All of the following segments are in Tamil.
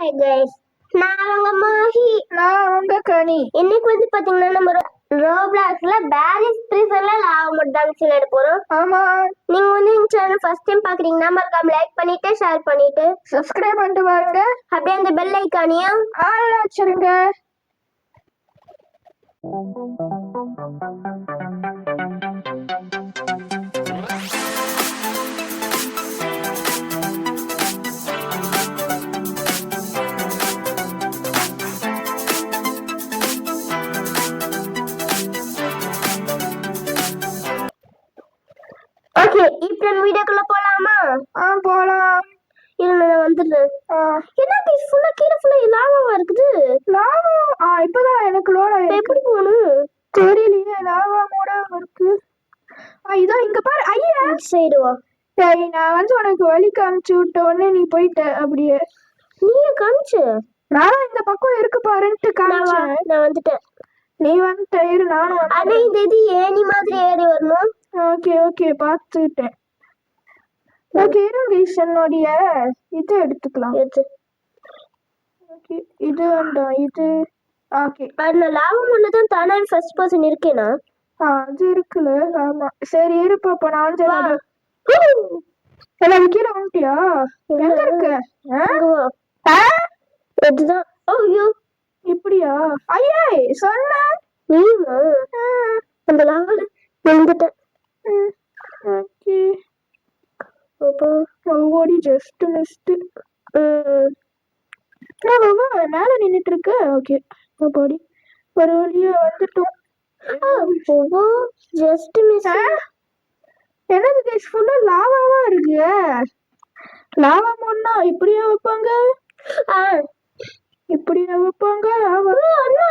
ஹாய் கைஸ் நான் அவங்க மாஹி நான் உங்க கனி. இன்னைக்கு வந்து பாத்தீங்கன்னா நம்ம ரோப்ளாக்ஸ்ல பேரிஸ் ப்ரீசர்ல லாவ மட்டும் தாங்க விளையாட போறோம். ஆமா. நீங்க வந்து எங்க சேனல் ஃபர்ஸ்ட் டைம் பாக்குறீங்கன்னா மறக்காம லைக் பண்ணிட்டு ஷேர் பண்ணிட்டு சப்ஸ்கிரைப் பண்ணிட்டு பாருங்க அப்படியே அந்த பெல் ஐக்கானையும் ஆள் வச்சிருங்க நம்ம வீடியோக்குள்ள போலாமா? ஆ போலாம். இல்ல நான் வந்துடுறேன். என்ன பீஸ் ஃபுல்லா கீழே ஃபுல்லா லாவாவா இருக்குது? லாவா? ஆ இப்பதான் எனக்கு லோட் ஆயிருக்கு. எப்படி போகணும்? தெரியலையே லாவா மூட இருக்கு. ஆ இதோ இங்க பாரு ஐயா. சைடு வா? சரி நான் வந்து உனக்கு வழி காமிச்சு விட்ட உடனே நீ போயிட்ட அப்படியே. நீங்க காமிச்சு? நானும் இந்த பக்கம் இருக்கு பாருன்ட்டு நான் காமிச்சேன் நான் வந்துட்டேன். நீ வந்துட்ட இரு நானும் வந்தேன் இந்த இது ஏணி மாதிரி ஏறி வரணும்? ஓகே ஓகே பார்த்துட்டேன். ஓகே இருங்க என்னுடைய இது எடுத்துக்கலாம். எடுத்து ஓகே இது வேண்டாம் இது ஓகே. அது நான் லாபம் ஒன்று தான் தானே ஃபர்ஸ்ட் பர்சன் இருக்கேனா? ஆ அது இருக்குல்ல. ஆமா. சரி இருப்பா அப்ப நான் வா. எல்லாம் கீழே வந்துட்டியா? எங்க இருக்க? இதுதான் ஐயோ. இப்படியா? ஐயே சொன்ன. நீமா அந்த லாவில் விழுந்துட்டேன் ஓகே. அப்போ ஓடி ஜஸ்ட் மிஸ்ட் ம், மேல நின்னுட்டு இருக்க ஓகே பாடி ஒரு வழியா வந்துட்டோம் ஆ, ஜஸ்ட் மிஸ் ஆ? என்னது கைஸ் ஃபுல்லா லாவாவா இருக்கு லாவா மண்ணா இப்படியா வைப்பாங்க இப்படியா வைப்பாங்க லாவா அண்ணா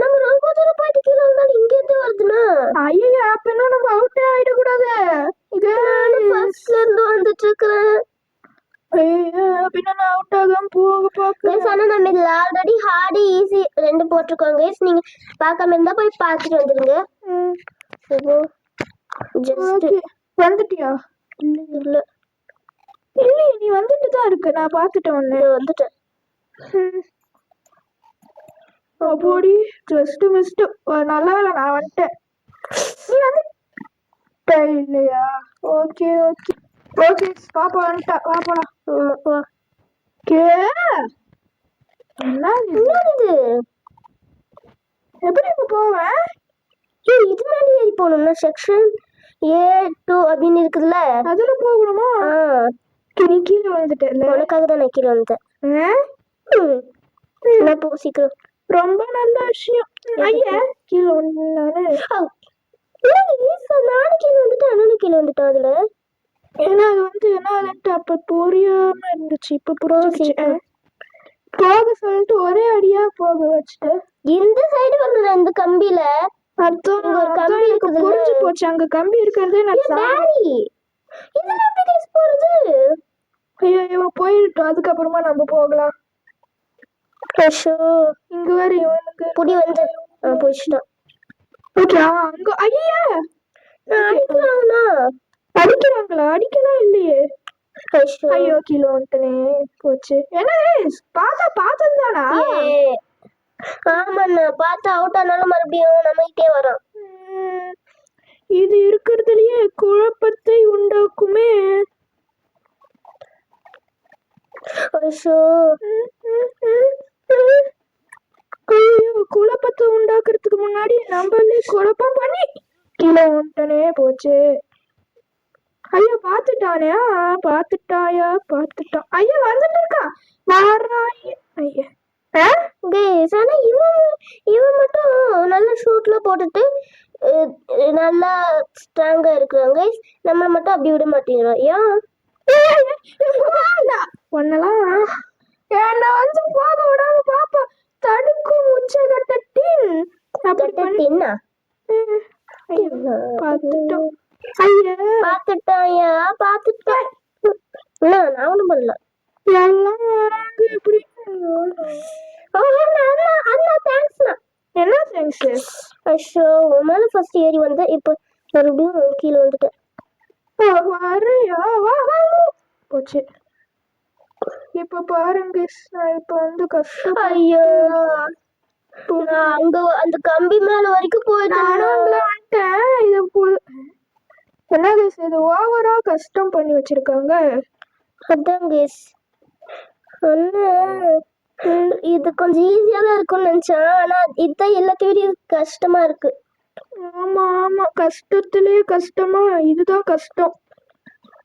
நம்ம ரொம்ப தூரம் போயிட்டு கீழே வந்தாலும் இங்க இருந்து வருதுண்ணா. ஐயோ அப்ப என்ன நம்ம அவுட்டே ஆயிடக்கூடாது. இது ஃபர்ஸ்ட்ல இருந்து வந்துட்டு இருக்கிறேன் அவுட் ஆல்ரெடி ஹார்டு ஈஸி ரெண்டு போட்டிருக்கோம் கைஸ் நீங்க பார்க்காம இருந்தா போய் பார்த்துட்டு வந்துருங்க. ஜஸ்ட் வந்துட்டியா? இல்ல இல்ல. இல்லையே நீ வந்துட்டு தான் இருக்க. நான் பார்த்துட்டேன் நான் வந்துட்டேன். அப்போடி ஜஸ்ட் மிஸ்ட் நல்ல வேலை நான் வந்துட்டேன். நீ வந்து இல்லையா? ஓகே ஓகே ஓகே பாப்பா வந்துட்டா. பாப்பலாம் ஆமா, வா. கே. என்ன இது? எப்படி இப்ப போவேன் ஏய் இது மேலே ஏறி போகணும்னா செக்ஷன் ஏ டூ அப்படின்னு இருக்குதுல்ல? அதுல போகணுமா? நீ கீழே வந்துட்டேன்ல உனக்காக தான் நான் கீழே? ம். நான் போ சீக்கிரம். ரொம்ப நல்ல விஷயம். ஐயா கீழே ஈஸா நானும் கீழே வந்துட்டேன். அண்ணனும் கீழே வந்துட்டேன் அதுல. ஏன்னா அது வந்து என்ன ஆகுதுன்ட்டு அப்ப புரியாம இருந்துச்சு. இப்ப புரிஞ்சிருச்சு சீக்கிரம். போக சொல்லிட்டு ஒரே அடியா போக வச்சுட்டேன். இந்த சைடு வரணும் இந்த கம்பியில? அதான் ஒரு கம்பி? புரிஞ்சு போச்சு. அங்க கம்பி இருக்கிறதே நான் சா- டாடி இதுல எப்படி போறது? ஐயோ போயிட்டோம் அதுக்கப்புறமா நம்ம போகலாம். ஐயோ இங்க வேற இவனுக்கு புடி வந்து போயிடுச்சுட்டான் ஓகே அங்க ஐயா நான் அடிக்கலாம்னா அடிக்கிறாங்களா? அடிக்கலாம் இல்லையே. ஐயோ ஐயோ கீழே வந்துட்டனே. போச்சு. என்ன பார்த்தா பார்த்தது தானா ஆமாண்ணா பார்த்தா அவுட் ஆனாலும் மறுபடியும் நம்மகிட்டே உம், இது இருக்கிறதுலயே குழப்பத்தை உண்டாக்குமே. ஐயோ குழப்பத்தை உண்டாக்குறதுக்கு முன்னாடி நம்மளே குழப்பம் பண்ணி கீழே வந்துட்டனே போச்சு. ஐயா பார்த்துட்டானே? பார்த்துட்டாயா? பார்த்துட்டான் ஐயா வந்துட்டு இருக்கான் வாராய். ஐயா? கைஸ் ஆனா இவன் இவன் மட்டும் நல்ல ஷூட்ல போட்டுட்டு நல்லா ஸ்ட்ராங்கா இருக்கிறான் கைஸ் நம்மள மட்டும் அப்படி விட மாட்டேங்கிறான் ஏன்? ஒன்னெல்லாம்? என்னை வந்து போக விடாம பாப்பா தடுக்கும் உச்சகட்டத்தின் அப்படி பண்ணி என்ன ம், ஐயோ, பார்த்துட்டோம். ஐயா. பாத்துட்டேன் என்ன நான் ஒண்ணும் பண்ணல. தேங்க்ஸ்ண்ணா என்ன தேங்க்ஸ் ஐயோ உன் மேல ஃபர்ஸ்ட் ஏறி வந்தேன் இப்போ மறுபடியும் கீழே வந்துட்டேன். போச்சு. இப்ப பாருங்க நான் இப்ப வந்து கஷ்டம் ஐயோ. அங்க அந்த கம்பி மேல வரைக்கும் போயிட்டேன் என்ன guys இது ஓவரா கஷ்டம் பண்ணி வச்சிருக்காங்க. அதான் கேஸ் இது கொஞ்சம் ஈஸியா தான் இருக்கும்னு நினைச்சேன். ஆனா இதுதான் எல்லாத்தையும் கஷ்டமா இருக்கு. ஆமா ஆமா. கஷ்டத்திலேயே கஷ்டமா இதுதான் கஷ்டம்.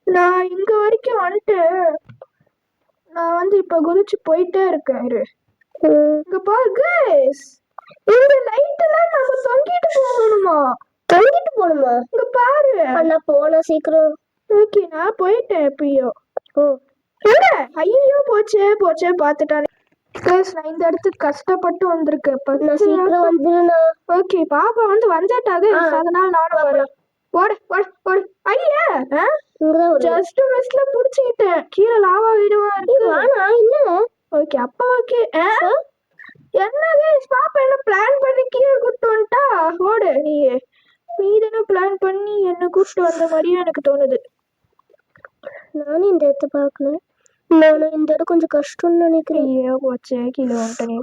நான் இங்க வரைக்கும் வந்துட்டேன். நான் வந்து இப்ப குதிச்சு போயிட்டே இருக்கேன். இங்க பாரு இந்த லைட் எல்லாம் நம்ம தொங்கிட்டு போகணுமா தொங்கிட்டு போகணுமா இங்க பாரு. அண்ணா போனா சீக்கிரம். ஓகே நான் போயிட்டேன் எப்பயோ ஓ. ஐயோ போச்சே போச்சே பார்த்துட்டானே. கேஸ் நான் இந்த இடத்துக்கு கஷ்டப்பட்டு வந்திருக்கேன். சீக்கிரம் வந்துடுண்ணா ஓகே பாப்பா வந்து வந்துட்டாங்க ஆ. அதனால நானும் வரேன். ஓடு ஓடு ஓடு. ஐயா! ஜஸ்ட் மிஸ்ல புடிச்சுக்கிட்டேன். கீழே லாவா வீடுவா இருக்கு. வாண்ணா இல்ல ஓகே அப்பா ஓகே என்ன guys, பாப்பா என்ன பிளான் பண்ணி கீழே கூட்டு வந்துட்டா? ஓடு நீ நீ தானே பிளான் பண்ணி என்ன கூப்பிட்டு வந்த மாதிரியும் எனக்கு தோணுது. நானும் இந்த இடத்த பார்க்கல நானும் இந்த இடம் கொஞ்சம் கஷ்டம்னு நினைக்கிறேன். ஐயோ போச்சே கீழே வந்துட்டனே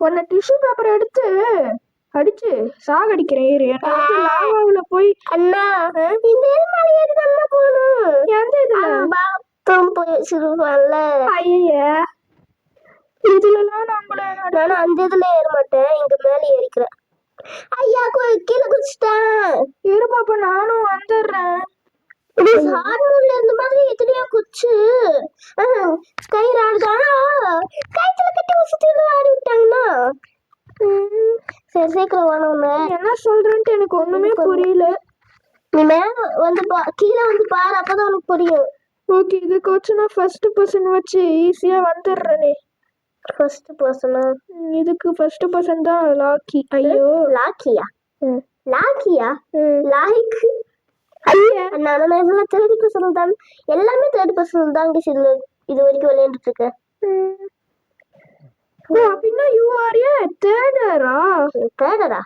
உன்னை டிஷ்யூ பேப்பர் எடுத்து அடிச்சு சாகடிக்கிறேன் வந்து லாவாவுல போய் அண்ணா இந்த ஏறி போகணும்? எந்த இதுல பாத்ரூம் போய் வச்சிருப்பான்ல ஐய. இதுலலாம் நம்மள நானும் அந்த இதுல ஏற மாட்டேன். இங்க மேல ஏறிக்கிறேன் ஐயா கு- கீழே குதிச்சிட்டேன். இரு பாப்பா நானும் வந்துடுறேன். இது ஹார்மோன்ல இருந்த மாதிரி எத்தனையோ குச்சு ஸ்கை ஆடுதானா கைத்துல கட்டி வசதியில ஆடி விட்டாங்கன்னா. சரி சீக்கிரம் வாங்க என்ன சொல்றேன்ட்டு எனக்கு ஒண்ணுமே புரியல. நீ மேல வந்து பா கீழே வந்து பாரு அப்பதான் உனக்கு புரியும். ஓகே இதுக்கு வச்சு நான் ஃபர்ஸ்ட் பர்சன் வச்சு ஈஸியா வந்துடுறேனே. ஃபர்ஸ்ட் பர்சனா இதுக்கு ஃபர்ஸ்ட் பர்சன் தான் லாக்கி ஐயோ. லாக்கியா. லாக்கியா. லாய்க் ஐயா. நான் இதெல்லாம் தேர்ட் பர்சன் தான். எல்லாமே தேர்ட் பர்சன் தான் இதுல இது வரைக்கும் விளையாண்டுட்டு இருக்கேன். ஓ அப்படின்னா யூ ஆர் ஏ தேர்டரா தேர்டரா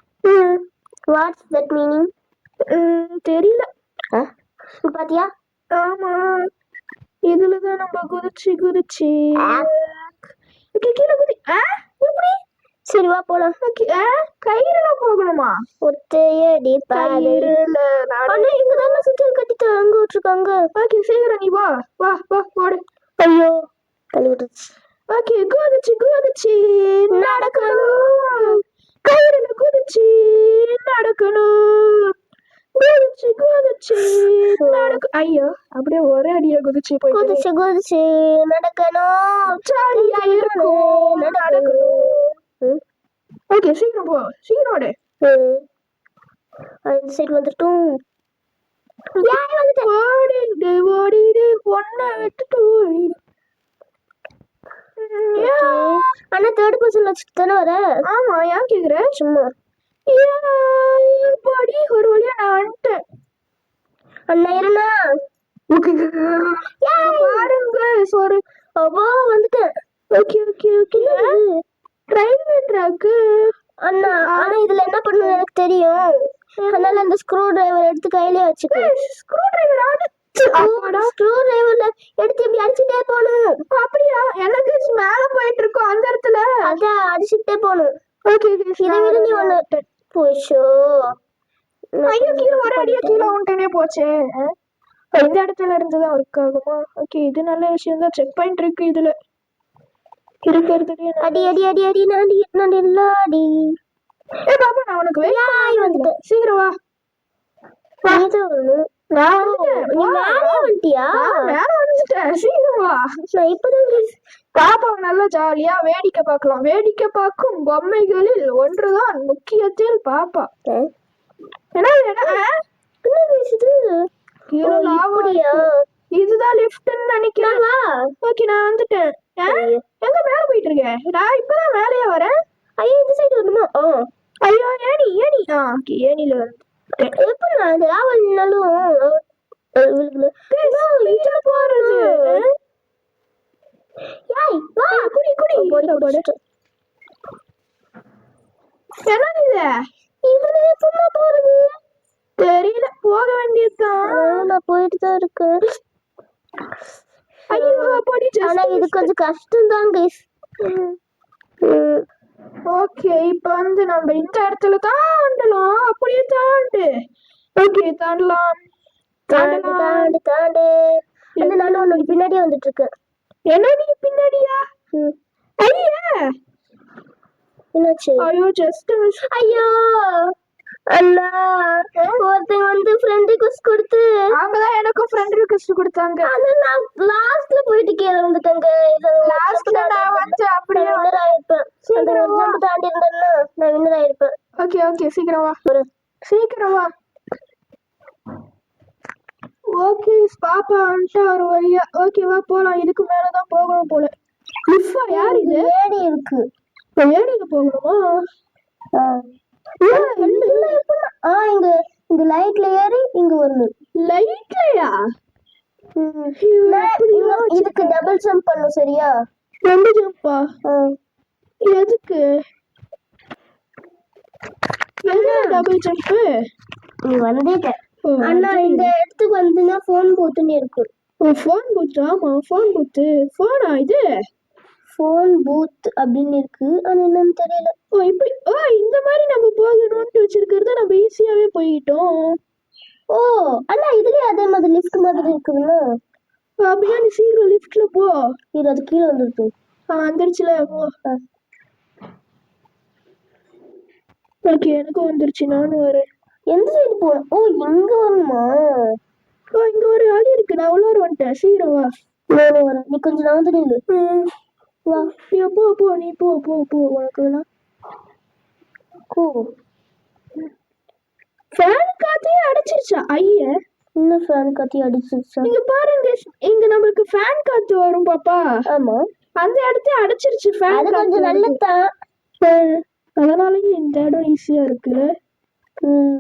வாட்ஸ் தட் மீனிங் தெரியல. பாத்தியா? ஆமா. இதுல தான் நம்ம குதிச்சு குதிச்சு. ஓகே கீழே குதி ஆ? எப்படி? சரி வா போலாம். ஓகே ஆ? கயிறுல போகணுமா? ஒத்தையடி கயிறுல அண்ணா இங்க தானே சுத்தி கட்டி அங்க விட்டுருக்காங்க. ஓகே சீக்கிரம் நீ வா வா வா ஓடு. ஐயோ தள்ளி விட்டுருச்சு. ஓகே குதிச்சு குதிச்சு. நடக்கணும். கயிறுல குதிச்சு நடக்கணும் குதிச்சு குதிச்சு நடக்க ஐயோ அப்படியே ஒரே அடியா குதிச்சு போயிட்டு. குதிச்சு குதிச்சு நடக்கணும். ஜாலியா ஓகே சீக்கிரம் போ. சீக்கிரம் ஓடு. அந்த சைடு வந்துட்டும். யார் வந்துட்டேன் ஓடிடு ஓடிடு ஒன்ன விட்டுட்டு ஓடிடு. ம், ஏன்? அண்ணா தேர்ட் பர்சன் வச்சுட்டு தானே வர? ஆமா ஏன் கேக்குற? சும்மா. படி ஒரு வழியா நான் வந்துட்டேன். அண்ணா இருண்ணா பாருங்க ஒரு அப்பா வந்துட்டேன் okay okay okay railway track அண்ணா ஆனா இதுல என்ன பண்ணணும் எனக்கு தெரியும். அதனால அந்த ஸ்க்ரூ டிரைவர் எடுத்து கையிலே வச்சுக்கோ. ஸ்க்ரூ டிரைவர் ஸ்க்ரூ டிரைவர்ல எடுத்து இப்படி அடிச்சுட்டே போகணும். அப்படியா? எனக்கு மேல போயிட்டு இருக்கோம் அந்த இடத்துல. அதான் அடிச்சுட்டே போகணும். ஓகே இதை விட நீ ஒண்ணு போஷோ ஐயோ கீழே ஒரு அடியா கீழே வந்துட்டேனே போச்சே. இந்த இடத்துல இருந்து தான் ஒர்க் ஆகுமா ஓகே இது நல்ல விஷயம் தான் செக் பாயிண்ட் இருக்கு இதுல. இருக்கிறதுலயே நல்ல- அடி அடி அடி அடி நாடி நாடி லாடி ஏய் பாப்பா நான் உனக்கு வெயிட் யாய் வந்துட்டேன். சீக்கிரம் வா. நீதான் வரணும் நான் நீ மேலே வந்துட்டியா? நான் மேல வந்துட்டேன். சீக்கிரம் வா. நான் இப்பதான் guys- பாப்பாவை நல்லா ஜாலியா வேடிக்கை பார்க்கலாம். வேடிக்கை பார்க்கும் பொம்மைகளில் ஒன்றுதான் முக்கியத்தில் பாப்பா. இதுதான் லிஃப்ட்னு நினைக்கிறேன். ஓகே நான் வந்துட்டேன். எங்க மேல போயிட்டு இருக்க நான் இப்பதான் மேலேயே வரேன். ஐயோ இந்த சைடு வரணுமா? ஆ ஐயோ ஏணி ஏணி. ஆ ஓகே ஏணில வந்துட்டேன் எப்படி நான் அந்த லாவல்னாலும் விழுகுல இதுல போறது? யாய் வா. குடி குடி. என்னது இது? இதுல எப்பமா போறது? தெரியல போக வேண்டியதுதான் நான் போயிட்டு தான் இருக்கேன் ஐயோ ஆனா இது கொஞ்சம் கஷ்டம் தான் கைஸ் ஓகே இப்போ வந்து நம்ம இந்த இடத்துல தாண்டலாம். அப்படியே தாண்டு. ஓகே தாண்டலாம். தாண்டு தாண்டு தாண்டு. அந்த நானும் உன்னோட பின்னாடியே வந்துட்டு இருக்கேன் என்ன நீ பின்னாடியா. ஐயா! என்னாச்சு? ஐயோ ஜஸ்ட் ஐயோ! அண்ணா ஒருத்தன் வந்து ஃப்ரெண்ட் ரிக்வஸ்ட் கொடுத்து அவங்க தான் எனக்கும் ஃப்ரெண்ட் ரிக்வெஸ்ட் கொடுத்தாங்க. ஆனா நான் லாஸ்ட்ல போயிட்டு கீழே வந்துட்டேங்க இது லாஸ்ட்ல நான் வந்து அப்படியே வின்னர் ஆயிருப்பேன். ஒரு ஜம்ப் தாண்டி இருந்தேன்னா நான் வின்னர் ஆயிருப்பேன். ஓகே ஓகே சீக்கிரம் வா. சீக்கிரம் வா. ஓகே பாப்பா வந்துட்டா ஒரு வழியா ஓகே வா போலாம். இதுக்கு மேலதான் போகணும் போல. லிஃப்டா யார் இது? ஏடி இருக்கு. ஏடிக்கு போகணுமா? ஆ. இங்க இந்த லைட்ல ஏறி இங்க வரணும். லைட்லயா? இங்க- இதுக்கு டபுள் ஜம்ப் பண்ணும் சரியா? ரெண்டு ஜம்பா. எதுக்கு? என்ன டபுள் ஜம்ப் நீ வந்துட்ட அண்ணா இந்த இடத்துக்கு வந்துன்னா போன் போட்டுன்னு இருக்கும். ஃபோன் பூத் ஆமா ஃபோன் பூத்து ஃபோனா இது? ஃபோன் பூத் அப்படின்னு இருக்கு. அது என்னன்னு தெரியல. ஓ இப்படி ஓ இந்த மாதிரி நம்ம போகணும்னு வச்சிருக்கிறத நம்ம ஈஸியாகவே போயிட்டோம். ஓ அண்ணா இதுலயே அதே மாதிரி லிஃப்ட் மாதிரி இருக்குதுன்னா அப்படியா நீ சீக்கிரம் லிஃப்ட்ல போ. இது அது கீழே வந்துருக்கு ஆ வந்துருச்சுல போ. ஓகே எனக்கும் வந்துருச்சு நானும் வரேன். எந்த சைடு போகணும் ஓ இங்க வரணுமா? ஓ இங்க ஒரு ஆடி இருக்கு நான் உள்ளார வந்துட்டேன் சீக்கிரம் வா. நானும் வரேன். நீ கொஞ்சம் நகர்ந்து நில்லு. வா நீ போ போ நீ போ போ போ உனக்கு வேணாம் ஃபேன் காத்தையே அடைச்சிருச்சா ஐய இன்னும் ஃபேன் கத்தி அடிச்சிருச்சா இங்க பாருங்க இங்க நம்மளுக்கு ஃபேன் காத்து வரும் பாப்பா ஆமா அந்த இடத்த அடைச்சிருச்சு ஃபேன் அது காத்து கொஞ்சம் நல்லதான் அதனாலயே இந்த இடம் ஈஸியா இருக்குல்ல ம்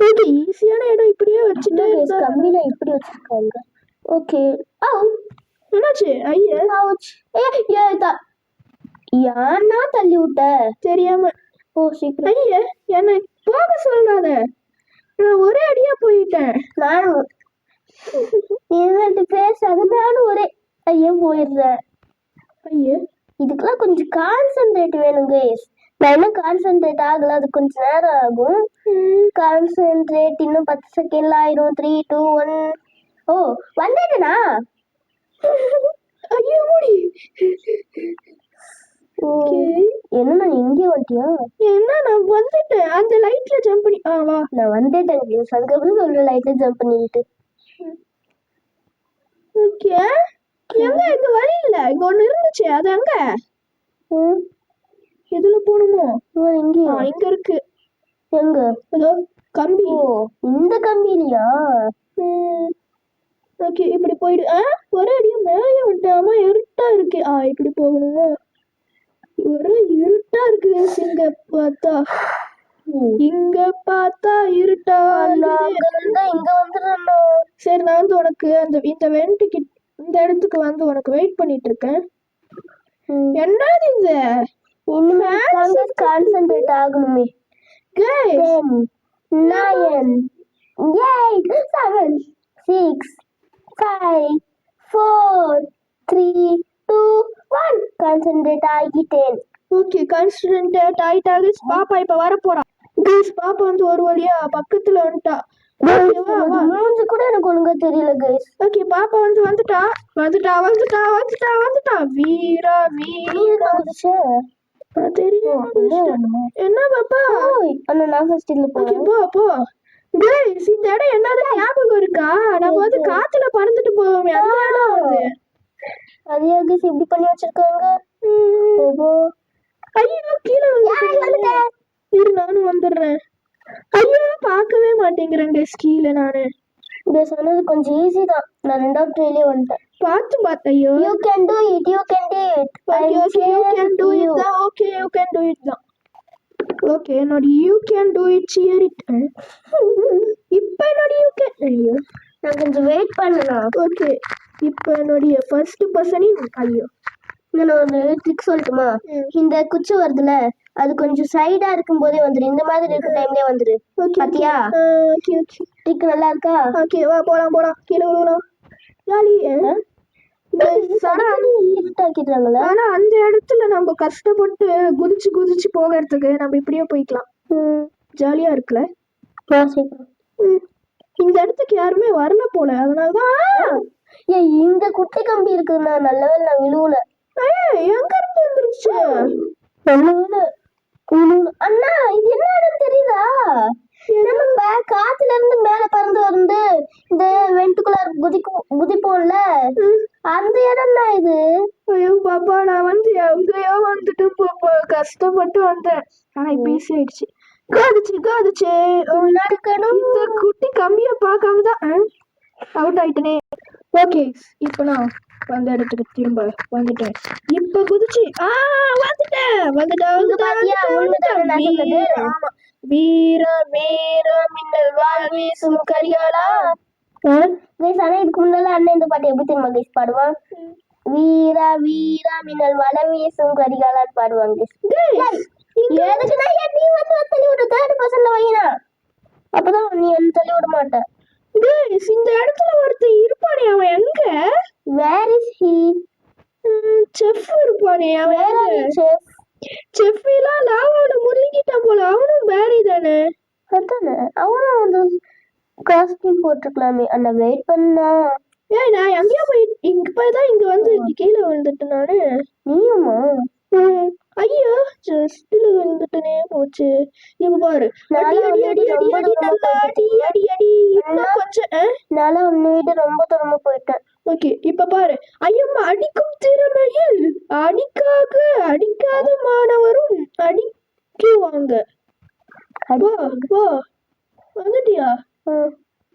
ஓகே ஈஸியான இடம் இப்படியே வச்சுட்டு இந்த கம்பியில இப்படி வச்சிருக்காங்க ஓகே ஆ என்னாச்சு? ஐய. ஏ ஏ தா யானா தள்ளி விட்ட? தெரியாம. ஓ சீக்கிரம். ஐய என்னை போக சொல்லாத. நான் ஒரே அடியா போயிட்டேன். நானும். நீ என்ன பேசாத நானும் ஒரே ஐயோ போயிடுறேன். ஐய. இதுக்கெல்லாம் கொஞ்சம் கான்சென்ட்ரேட் வேணும் கைஸ் நான் இன்னும் கான்சென்ட்ரேட் ஆகல அது கொஞ்சம் நேரம் ஆகும். கான்சென்ட்ரேட் இன்னும் பத்து செகண்ட்ல ஆயிரும். த்ரீ டூ ஒன் ஓ வந்துட்டேனா? ஐயோ முடி. என்ன நான் இங்கே வந்துட்டியா? என்ன நான் வந்துட்டேன். அந்த லைட்ல ஜம்ப் பண்ணி ஆ வா. நான் வந்துட்டேன் கைஸ் அதுக்கப்புறம் சொல்ற லைட்ல ஜம்ப் பண்ணிட்டு ஓகே. எங்க? இங்க வழி இல்ல. இங்க ஒண்ணு இருந்துச்சு. அது எங்க எதுல போகணுமோ? இங்கே இங்க இருக்கு. எங்க? கம்பி. இந்த கம்பியிலையா ஓகே இப்படி போயிடு. ஆ ஒரே அடியா மேலே வந்துட்டாம இருட்டா இருக்கு. ஆ இப்படி போகணுமா? ஒரே இருட்டா இருக்கு. இங்க பார்த்தா. இங்க பார்த்தா இருட்டா இங்க வந்துடுறேன் சரி நான் வந்து உனக்கு அந்த இந்த வெண்ட்டுக்கு இந்த இடத்துக்கு வந்து உனக்கு வெயிட் பண்ணிட்டு இருக்கேன். என்னது இது? கான்சென்ட்ரேட் ஆகணுமே. Guys, ten, nine, eight, seven, six, five, four, three, two, one. Concentrate ஆகிட்டேன் ஓகே கான்ஸ்டன்ட் ஆயிட்டாக பாப்பா இப்ப வர போறா கைஸ் பாப்பா வந்து ஒரு வழியா பக்கத்துல வந்துட்டா. மூஞ்சு கூட எனக்கு ஒழுங்கா தெரியல கைஸ் ஓகே பாப்பா வந்து வந்துட்டா. வந்துட்டா வந்துட்டா வந்துட்டா வந்துட்டா. வீரா வீரா. தெரியும் என்ன? பாப்பா? அண்ணா நான் ஃபர்ஸ்ட் இல்ல போறேன் போ போ. கைஸ் இந்த இடம் என்னது ஞாபகம் இருக்கா? நம்ம வந்து காத்துல பறந்துட்டு போவோமே அந்த இடம் அது அது கைஸ் இப்படி பண்ணி வச்சிருக்காங்க. ஓஹோ. ஐயோ கீழே வந்து இரு நானும் வந்துடுறேன். ஐயோ பார்க்கவே மாட்டேங்கிறேன் கைஸ் கீழே நானு. இதை சொன்னது கொஞ்சம் ஈஸி தான். நான் ரெண்டாவது ட்ரைலே வந்துட்டேன். பார்த்து பார்த்து ஐயோ. You can do it you can do it okay you can do it தான். Okay you can do it தான். ஓகே என்னோட you can do it cheer it இப்போ என்னோட யூ கேன் ஐயோ நான் கொஞ்சம் வெயிட் பண்ணலாம் ஓகே இப்போ என்னுடைய ஃபர்ஸ்ட் பர்சனின் ஐயோ நான் ஒரு ட்ரிக் சொல்லட்டுமா. இந்த குச்சி வருதுல அது கொஞ்சம் சைடா இருக்கும் போதே வந்துரு. இந்த மாதிரி இருக்க டைம்லயே வந்துரு. ஓகே பாத்தியா? ஓகே ட்ரிக் நல்லா இருக்கா? ஓகே வா போலாம் போலாம். கீழே விழுவலாம் ஜாலி. ஆனா அந்த இடத்துல நம்ம கஷ்டப்பட்டு குதிச்சு குதிச்சு போகிறதுக்கு நம்ம இப்படியே போய்க்கலாம். ஜாலியா இருக்குல்ல. இந்த இடத்துக்கு யாருமே வரல போல. அதனாலதான் ஏய் இங்க குட்டி கம்பி இருக்குண்ணா நல்ல வேளை நான் விழுவல. ஏய், எங்க இருந்து வந்துருச்சு? நல்ல விழுவல. அண்ணா இது என்ன இடம் தெரியுதா? நம்ம காத்துல இருந்து மேல பறந்து வந்து இந்த வெண்ட்டுக்குள்ள குதிக்கும் குதிப்போம்ல? அந்த இடம் தான் இது. ஐயோ பாப்பா நான் வந்து எங்கேயோ வந்துட்டு கஷ்டப்பட்டு வந்தேன். ஆனா இப்ப ஈஸி ஆயிடுச்சு. காதுச்சு காதுச்சு நடக்கணும் இந்த குட்டி கம்மிய பார்க்காம தான் அவுட் ஆயிட்டனே. ஓகே இப்போ நான் வந்த இடத்துக்கு திரும்ப வந்துட்டேன். இப்ப குதிச்சு ஆ வந்துட்டேன். வந்துட்டேன் வந்துட்டேன்? வீர, ஆமா. வீர மின்னல் வாழ் வீசும் கரிகாலா. கைஸ் ஆனா இதுக்கு முன்னால அண்ணன் இந்த பாட்டு எப்படி தெரியுமா கைஸ் பாடுவான்? வீரா வீரா மின்னல் வள வீசும் கரிகாலான்னு பாடுவாங்க guys. எதுக்குன்னா ஏன் நீ வந்து வந்து தள்ளி விடு தேர்ட் பர்சன்ல வைனா அப்பதான் நீ என்ன தள்ளி விட மாட்ட. Guys, இந்த இடத்துல ஒருத்தன் இருப்பானே அவன் எங்க? வேர் இஸ் ஹீ செஃப் இருப்பானே அவன் எங்க? Chef chef? எல்லாம் லாவால முழுங்கிட்டான் போல அவனும் பேரி தானே? அதானே? அவனும் வந்து காஸ்டியூம் போட்டிருக்கலாமே. அண்ணா வெயிட் பண்ணா. ஏய் நான் எங்கேயோ போய் இங்க போய் தான் இங்க வந்து கீழே விழுந்துட்டேன் நானு. நீயுமா? ஐயோ ஜஸ்ட்ல விழுந்துட்டனே போச்சு. இங்க பாரு. அடி அடி அடி அடி அடி நல்லா அடி அடி அடி. இன்னும் கொஞ்சம் நாளா உன்னை விட ரொம்ப தூரமா போயிட்டேன். ஓகே இப்ப பாரு. ஐயம்மா அடிக்கும் திறமையில் அடிக்காக அடிக்காத மாணவரும் அடிக்குவாங்க. வா வா. வந்துட்டியா?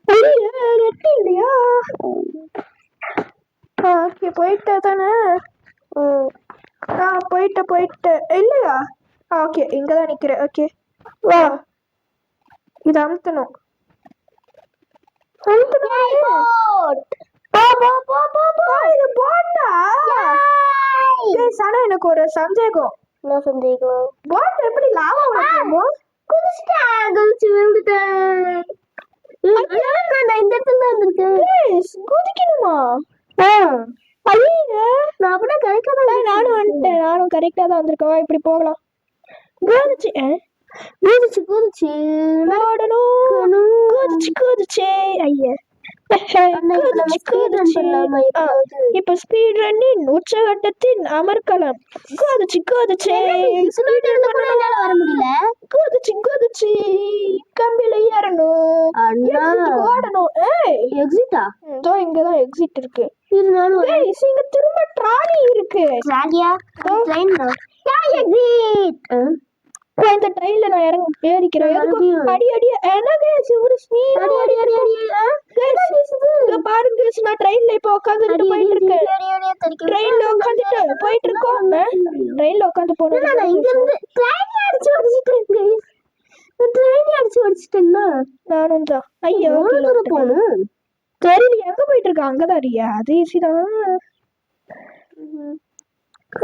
ஐயா ரெட்டி இல்லையா ஓகே போயிட்ட தானே? ஆ போயிட்ட போயிட்ட. இல்லையா? ஓகே இங்க தான் நிக்கிறேன். ஓகே வா. இது அமுத்தணும். ஆ, எனக்கு ஒரு சந்தேகம். என்ன சந்தேகம்? போட் எப்படி லாவா வரணுமோ குதிச்சிட்டேன். குதிச்சு விழுந்துட்டேன். இந்த இடத்துல தான் இருந்திருக்கேன். குதிக்கணுமா? ஐயோ நான் அப்படியே கிடைக்காத நானும் வந்துட்டேன். நானும் கரெக்டா தான் வந்திருக்கேன் வா, இப்படி போகலாம். குதிச்சு குதிச்சு குதிச்சு. ஓடணும். குதிச்சு குதிச்சே. ஐயா. இப்ப ஸ்பீட் ரன்னின் உச்சகட்டத்தின் அமர்க்கலாம் குதிச்சு குதிச்சே. வர முடியல? குதிச்சு குதிச்சு. கம்பியில ஏறணும். ஓடணும். ஏய். எக்ஸிட்டா இதோ இங்கதான் எக்ஸிட் இருக்கு. ஏய் இங்க திரும்ப ட்ராலி இருக்கு ராகியா ட்ரெயின் யா எக்ஸிட் நான் இந்த ட்ரெயின்ல நான் இறங்க ஏறிக்கிறேன்? அடி அடி ஒரு ஸ்பீட் அடி அடி அடி அடி பாருங்க guys, நான் ட்ரெயின்ல இப்ப உட்காந்துட்டு அடி, போயிட்டு இருக்கேன். ட்ரெயின்ல உட்காந்துட்டு போயிட்டு இருக்கோம் ட்ரெயின்ல உட்காந்து அண்ணா, நான் இங்க இருந்து ட்ரெயின் அடிச்சு ஓடிச்சிட்டேன் ட்ரெயின் அடிச்சு ஓடிச்சிட்டேன்னா நானும் தான் ஐயோ. போகணும் தெரியல எங்க போயிட்டு இருக்க அங்கதான் ரியா அது ஈஸி தான்.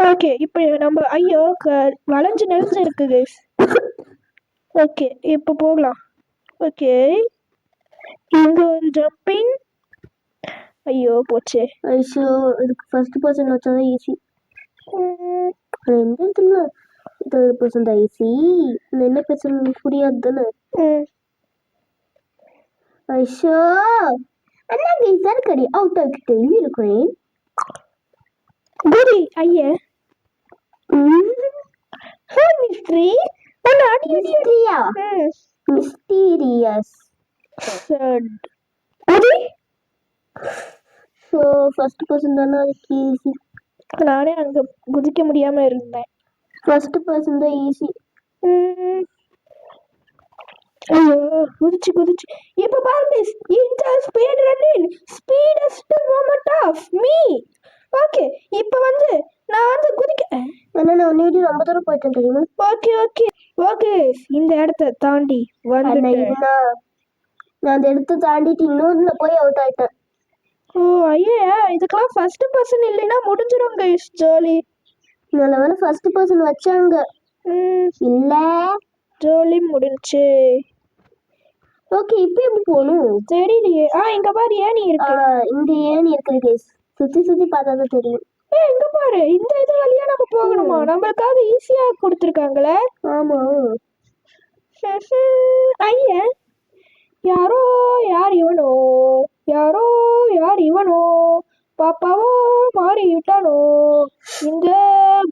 ஓகே இப்போ நம்ம ஐயோ வளைஞ்சு நெளிஞ்சு இருக்கு கைஸ் ஓகே இப்போ போகலாம். ஓகே இங்க ஒரு ஜம்பிங் ஐயோ போச்சே. ஐஷோ இதுக்கு ஃபர்ஸ்ட் பர்சன் வச்சாதான் ஈஸி உம், எந்த இடத்துல? தேர்ட் பர்சன் தான் ஈஸி என்ன பர்சன் புரியாது தானே உம். ஐஷோ அண்ணா கைஸ் அடிக்கடி அவுட் ஆகிட்டே இருக்கிறேன் குடி ஐயா. ஹாய் மிஸ்ட்ரி ஒன்று அடி அடி அடி. மிஸ்டீரியா ம், மிஸ்டீரியஸ் sad. குடி. ஸோ ஃபர்ஸ்ட் பர்சன் தானே அதுக்கு ஈஸி நானே அங்க குதிக்க முடியாம இருந்தேன். ஃபர்ஸ்ட் பர்சன் தான் ஈஸி உம். ஐயோ குதிச்சு குதிச்சு. இப்ப பாருங்க இந்த speed running speediest moment of me okay இப்போ வந்து நான் வந்து குதிக்க ஆனா நான் விட்டு ரொம்ப தூரம் போயிட்டேன் தெரியுமா? ஓகே ஓகே ஓகே இந்த இடத்த தாண்டி இருந்தா நான் அந்த இடத்த தாண்டிட்டு இன்னொருல போய் அவுட் ஆயிட்டேன். ஓ ஐயா இதுக்கெல்லாம் ஃபர்ஸ்ட் பர்சன் இல்லைன்னா முடிஞ்சிரும் கைஸ் ஜாலி நல்ல வேலை ஃபர்ஸ்ட் பர்சன் வச்சாங்க. இல்ல. ஜாலி முடிஞ்சு ஓகே இப்போ எப்படி போகணும்? தெரியலையே. ஆ இங்க பாரு ஆ, இருக்கு. இங்க ஏன் இருக்குது கேஸ் சுத்தி சுத்தி பார்த்தா தான் தெரியும். ஏ இங்க பாரு. இந்த இது வழியா நம்ம போகணுமா? நம்மளுக்காக ஈஸியா கொடுத்துருக்காங்களே. ஆமா. ஐய. யாரோ யார் இவனோ? யாரோ யார் இவனோ? பாப்பாவோ மாறி விட்டானோ இந்த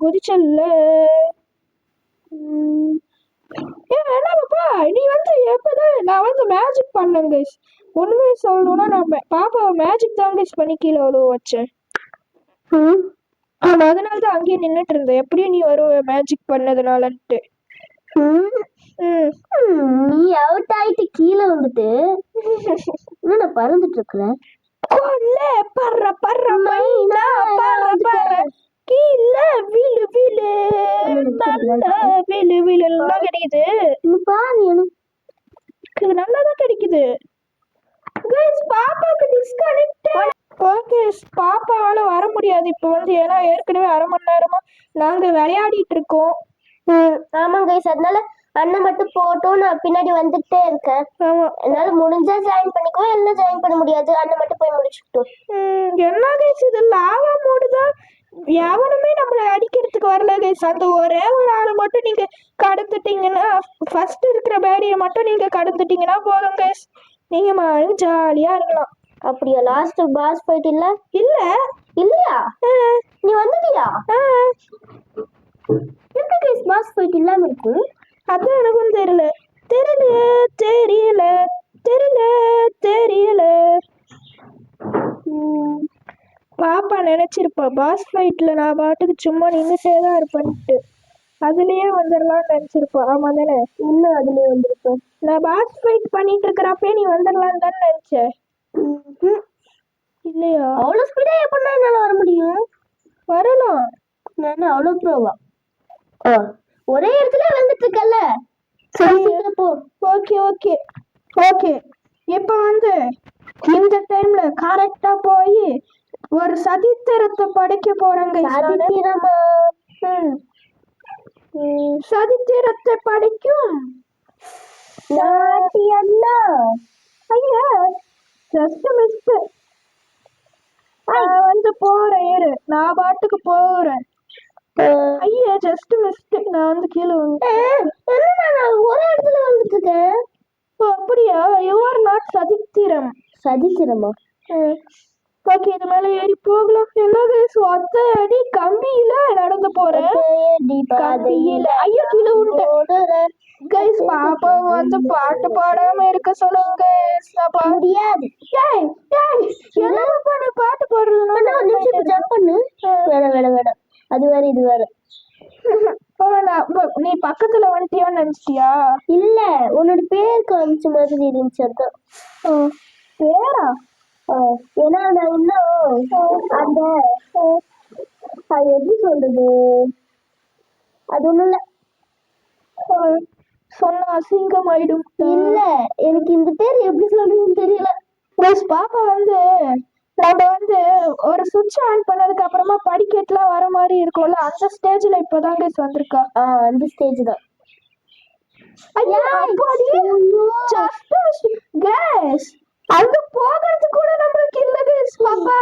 குதிச்சல்ல. ஏ பாப்பா நீ வந்து எப்பதான் நான் வந்து மேஜிக் பண்ணேன் கைஸ் ஒண்ணுமே சொல்லணும்னா நான் பாப்பாவை மேஜிக் தான் கைஸ் பண்ணி கீழே அவ்வளோ வச்சேன். ஆமா அதனால தான் அங்கேயே நின்னுட்டு இருந்தேன். எப்படியும் நீ வருவ மேஜிக் பண்ணதுனாலன்ட்டு. நீ அவுட் ஆயிட்டு கீழே வந்துட்டு நான் பறந்துட்டு இருக்கிறேன் கொல்ல பர்ற பர்ற மைனா பர்ற பர்ற. கீழ விழு விழு. நல்லா விழு விழு. நல்லா கிடைக்குது. எனக்கு. நல்லா தான் கிடைக்குது. கைஸ் பாப்பாக்கு டிஸ்கனெக்ட் ஓகே பாப்பாவால வர முடியாது இப்போ வந்து. ஏன்னா ஏற்கனவே அரை மணி நேரமா நாங்க விளையாடிட்டு இருக்கோம். ம், ஆமாங்க கைஸ் அதனால அண்ணன் மட்டும் போட்டோம் நான் பின்னாடி வந்துட்டே இருக்கேன். என்னால முடிஞ்சா ஜாயின் பண்ணிக்கோ இல்ல ஜாயின் பண்ண முடியாது. அண்ணன் மட்டும் போய் முடிச்சுக்கிட்டோம் ம், என்ன கைஸ் இது லாவா மோடு தான். எவனுமே நம்மளை அடிக்கிறதுக்கு வரல கைஸ் அந்த ஒரே ஒரு ஆளை மட்டும் நீங்க கடந்துட்டீங்கன்னா ஃபர்ஸ்ட் இருக்கிற பேடியை மட்டும் நீங்க கடந்துட்டீங்கன்னா போதும் கைஸ் நீங்க மாதிரி ஜாலியா இருக்கலாம். அப்படியா? லாஸ்ட் பாஸ் ஃபைட் இல்ல? இல்ல. இல்லையா? நீ வந்துட்டியா எப்படி கைஸ் பாஸ் ஃபைட் இல்லாம இருக்கு? அதான் எனக்கும் தெரியல. தெரியல தெரியல தெரியல தெரியல. பாப்பா நினைச்சிருப்பா பாஸ் ஃபைட்ல நான் பாட்டுக்கு சும்மா நின்றுட்டே தான் இருப்பேன்ட்டு. அதுலயே வந்துடலாம்னு நினைச்சிருப்பா. ஆமா தானே? இன்னும் அதுலயே வந்திருப்பேன் நான் பாஸ் ஃபைட் பண்ணிட்டு இருக்கிறப்பே நீ வந்துடலாம்னு தானே நினைச்சேன். இல்லையா? அவ்வளவு ஸ்பீடா எப்படின்னா என்னால வர முடியும்? வரலாம். நான் அவ்வளவு ப்ரோவா ஒரே இடத்துல வந்துட்டு போ. Okay okay. ஓகே. இப்போ வந்து? இந்த டைம்ல கரெக்டா போய் ஒரு சதித்திரத்தை படைக்க போறேங்க சதித்திரத்தை படைக்கும் ஐயா ஜஸ்ட் மிஸ் நான் வந்து போறேன் இரு. நான் பாட்டுக்கு போறேன். ஐயா ஜஸ்ட் மிஸ்டேக் நான் வந்து கீழே வந்து என்ன நான் ஒரே இடத்துல வந்துட்டு இருக்கேன் ஓ, அப்படியா? யூ ஆர் நாட் சதித்திரம் சதித்திரமா ஓகே இது மேல ஏறி போகலாம் என்ன கைஸ் ஒத்த அடி கம்பியில நடந்து போறேன் கம்பியில. ஐயோ கீழே விட்டேன் கைஸ் பாப்பா வந்து பாட்டு பாடாம இருக்க சொல்லுங்க முடியாது. ஏய் ஏய் என்னப்பா பண்ணு பாட்டு அண்ணா, ஒரு நிமிஷம் பாடுறது ஜம்ப் பண்ணு. வேணாம் வேணாம் வேணாம். அது வேற இது வேற. நீ பக்கத்துல வந்துட்டியோன்னு நினைச்சிட்டியா? இல்ல உன்னோட பேர் காமிச்ச மாதிரி இருந்துச்சு அதான். பேரா? ஏன்னா நான் இன்னும் அந்த அது எப்படி சொல்றது? அது ஒண்ணும் இல்ல. சொன்ன அசிங்கம் ஆயிடும் இல்ல எனக்கு இந்த பேர் எப்படி சொல்றதுன்னு தெரியல. ப்ளஸ் பாப்பா வந்து நம்ம வந்து ஒரு சுவிட்ச் ஆன் பண்ணதுக்கு அப்புறமா படிக்கட்டுலாம் வர மாதிரி இருக்கும்ல அந்த ஸ்டேஜ்ல இப்பதான் கைஸ் வந்திருக்கா அந்த ஸ்டேஜ் தான். ஐயா அப்பாடி ஜஸ்ட் கேஸ் அங்க போகிறது கூட நம்மளுக்கு இல்ல கைஸ் பாப்பா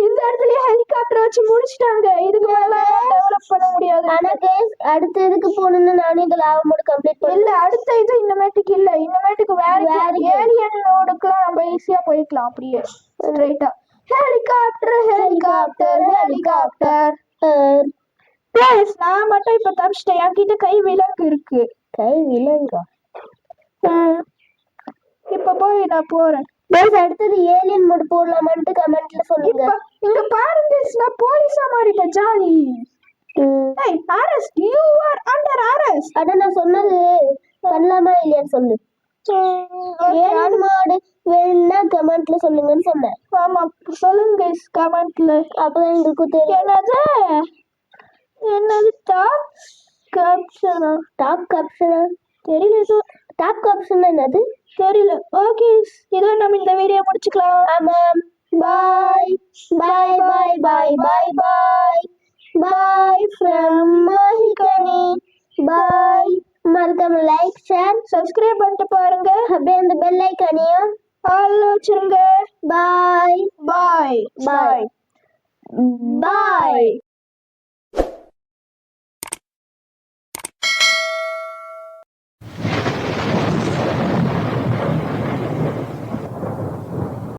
இந்த இடத்துலயே ஹெலிகாப்டர் வச்சு முடிச்சிட்டாங்க. இதுக்கு மேல டெவலப் பண்ண முடியாது. ஆனா கேஸ் அடுத்த இதுக்கு போகணும்னு நானும் இந்த லாவ மோடு கம்ப்ளீட் பண்ணல. இல்ல அடுத்த இது இன்னமேட்டுக்கு இல்ல. இன்னமேட்டுக்கு வேற வேற ஏலியன் நோடுக்குலாம் நம்ம ஈஸியா போய்க்கலாம் அப்படியே. ஸ்ட்ரைட்டா ஹெலிகாப்டர் ஹெலிகாப்டர் ஹெலிகாப்டர் ப்ளஸ் நான் மட்டும் இப்ப தப்பிச்சிட்டேன். என்கிட்ட கை விலங்கு இருக்கு. கை விலங்கா. இப்ப போய் நான் போறேன். கேஸ் அடுத்தது ஏலியன் மோடு போடலாமான்ட்டு கமெண்ட்ல சொல்லுங்க. இங்க பாருங்க நான் போலீஸா மாறிட்டேன் ஜாலி. ஏய் arrest you are under arrest அட நான் சொன்னது பண்ணலாமா இல்லையான்னு சொல்லு. ஏலியன் மோடு வேணும்னா கமெண்ட்ல சொல்லுங்கன்னு சொன்னேன். ஆமா சொல்லுங்க guys கமெண்ட்ல அப்பதான் எங்களுக்கும் தெரியும். என்னது? என்னது டாப் கேப்ஷனா டாப் காப்ஷனா தெரியல டாப் காப்ஷன் என்னது? தெரியல. ஓகே இதோ நம்ம இந்த வீடியோ முடிச்சுக்கலாம். ஆமாம் பாய் பாய் பாய் பாய் பாய் பாய் பாய் ஃப்ரம் மோஹிகனி பாய் மறக்காம லைக் ஷேர் சப்ஸ்கிரைப் பண்ணிட்டு பாருங்க. அப்படியே அந்த பெல் ஐக்கானையும் ஆல் வச்சிருங்க. பாய் பாய். பாய் பாய்